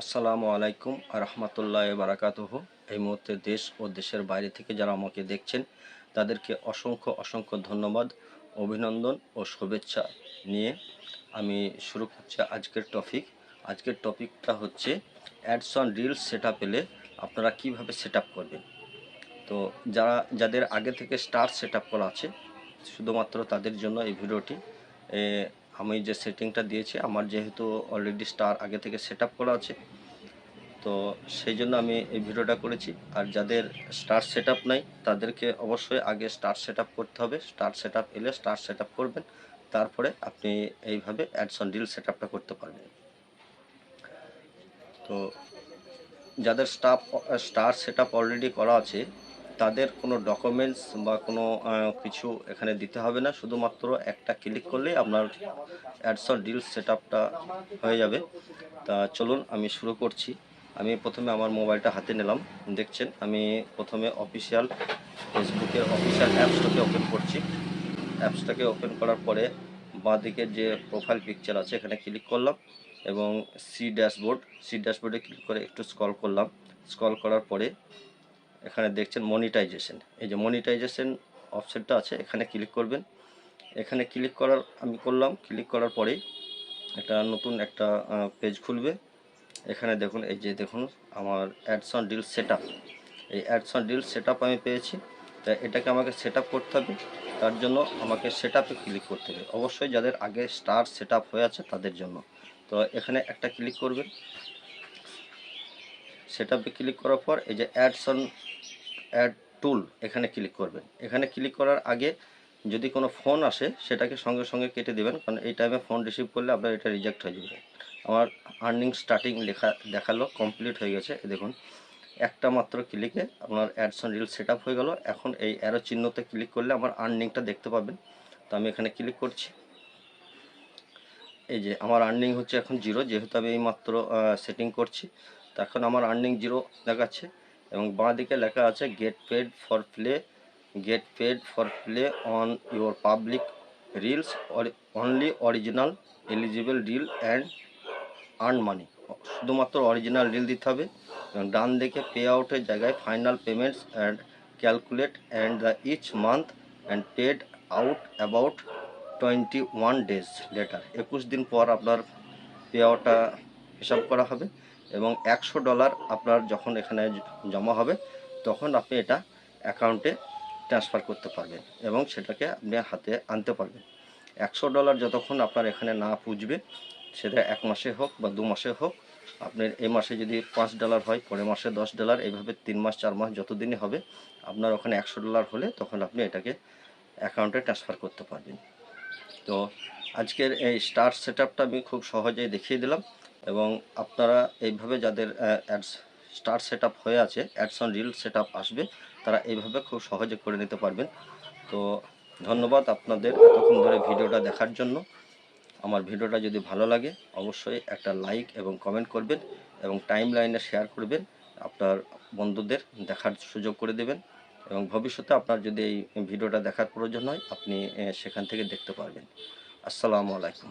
আসসালামু আলাইকুম রহমতুল্লাহ বারাকাতুহ। এই মুহূর্তে দেশ ও দেশের বাইরে থেকে যারা আমাকে দেখছেন, তাদেরকে অসংখ্য অসংখ্য ধন্যবাদ, অভিনন্দন ও শুভেচ্ছা নিয়ে আমি শুরু করছি আজকের টপিক। আজকের টপিকটা হচ্ছে অ্যাডস অন রিলস সেট পেলে আপনারা কীভাবে সেট করবেন? তো যারা, যাদের আগে থেকে স্টার সেট করা আছে, শুধুমাত্র তাদের জন্য এই ভিডিওটি। আমি যে সেটিংটা দিয়েছি, আমার যেহেতু অলরেডি স্টার আগে থেকে সেট করা আছে, তো সেই জন্য আমি এই ভিডিওটা করেছি। আর যাদের স্টার সেট নাই, তাদেরকে অবশ্যই আগে স্টার সেট করতে হবে। স্টার সেট এলে স্টার সেট করবেন, তারপরে আপনি এইভাবে অ্যাডসন ডিল সেট করতে পারবেন। তো যাদের স্টাফ স্টার সেট অলরেডি করা আছে তাদের কোনো ডকুমেন্টস বা কোনো কিছু এখানে দিতে হবে না। শুধুমাত্র একটা ক্লিক করলেই আপনার অ্যাডসন ডিল সেট হয়ে যাবে। তা চলুন, আমি শুরু করছি। আমি প্রথমে আমার মোবাইলটা হাতে নিলাম। দেখছেন, আমি প্রথমে অফিসিয়াল ফেসবুকের অফিসিয়াল অ্যাপসটাকে ওপেন করছি। অ্যাপসটাকে ওপেন করার পরে বাঁ দিকে যে প্রোফাইল পিকচার আছে, এখানে ক্লিক করলাম এবং সি ড্যাশবোর্ড সি ড্যাশবোর্ডে ক্লিক করে একটু স্ক্রল করলাম। স্ক্রল করার পরে এখানে দেখছেন মনিটাইজেশন এই যে মনিটাইজেশন অপশনটা আছে, এখানে ক্লিক করবেন। এখানে ক্লিক করার, আমি করলাম ক্লিক করার পরেই একটা নতুন একটা পেজ খুলবে। এখানে দেখুন, এই যে দেখুন, আমার অ্যাডসন ডিল সেট এই অ্যাডসন ডিল সেট আমি পেয়েছি। তা এটাকে আমাকে সেট করতে হবে। তার জন্য আমাকে সেট ক্লিক করতে হবে। অবশ্যই যাদের আগে স্টার সেট হয়ে আছে, তাদের জন্য। তো এখানে একটা ক্লিক করবেন। সেট ক্লিক করার পর এই যে অ্যাডসন অ্যাড টুল এখানে ক্লিক করবেন। এখানে ক্লিক করার আগে যদি কোনো ফোন আসে সেটাকে সঙ্গে সঙ্গে কেটে দেবেন, কারণ এই টাইমে ফোন রিসিভ করলে আপনার এটা রিজেক্ট হয়ে যাবে। আমার আর্নিং স্টার্টিং লেখা, দেখাল, কমপ্লিট হয়ে গেছে। দেখুন, একটা মাত্র ক্লিকে আপনার অ্যাডসন রিল সেট হয়ে গেল। এখন এই অ্যারো চিহ্নতে ক্লিক করলে আমার আর্নিংটা দেখতে পাবেন। তো আমি এখানে ক্লিক করছি। এই যে আমার আর্নিং হচ্ছে এখন জিরো, যেহেতু আমি এই মাত্র সেটিং করছি। এখন আমার আর্নিং জিরো দেখাচ্ছে এবং বাঁ দিকে লেখা আছে get paid for play get paid for play on your public reels only original eligible reel and earn money শুধুমাত্র অরিজিনাল রিল দিতে হবে এবং ডান দিকে পে আউটের জায়গায় final payments and calculate and the each month and paid out about twenty one days later একুশ দিন পর আপনার পে আউটটা হিসাব করা হবে। এবং একশো ডলার আপনার যখন এখানে জমা হবে, তখন আপনি এটা অ্যাকাউন্টে ট্রান্সফার করতে পারবেন এবং সেটাকে আপনি হাতে আনতে পারবেন। একশো ডলার যতক্ষণ আপনার এখানে না পুজবে, সেটা এক মাসে হোক বা দু মাসে হোক, আপনার এই মাসে যদি পাঁচ ডলার হয়, পরের মাসে দশ ডলার এইভাবে তিন মাস, চার মাস যতদিনই হবে, আপনার ওখানে একশো ডলার হলে তখন আপনি এটাকে অ্যাকাউন্টে ট্রান্সফার করতে পারবেন। তো আজকের এই স্টার সেট আমি খুব সহজেই দেখিয়ে দিলাম। এবং আপনারা এইভাবে যাদের অ্যাডস স্টার সেট হয়ে আছে অ্যাডস অন রিল সেট আসবে, তারা এইভাবে খুব সহজে করে নিতে পারবেন। তো ধন্যবাদ আপনাদের এতক্ষণ ধরে ভিডিওটা দেখার জন্য। আমার ভিডিওটা যদি ভালো লাগে, অবশ্যই একটা লাইক এবং কমেন্ট করবেন এবং টাইম লাইনে শেয়ার করবেন। আপনার বন্ধুদের দেখার সুযোগ করে দেবেন এবং ভবিষ্যতে আপনার যদি এই ভিডিওটা দেখার প্রয়োজন হয়, আপনি সেখান থেকে দেখতে পারবেন। আসসালামু আলাইকুম।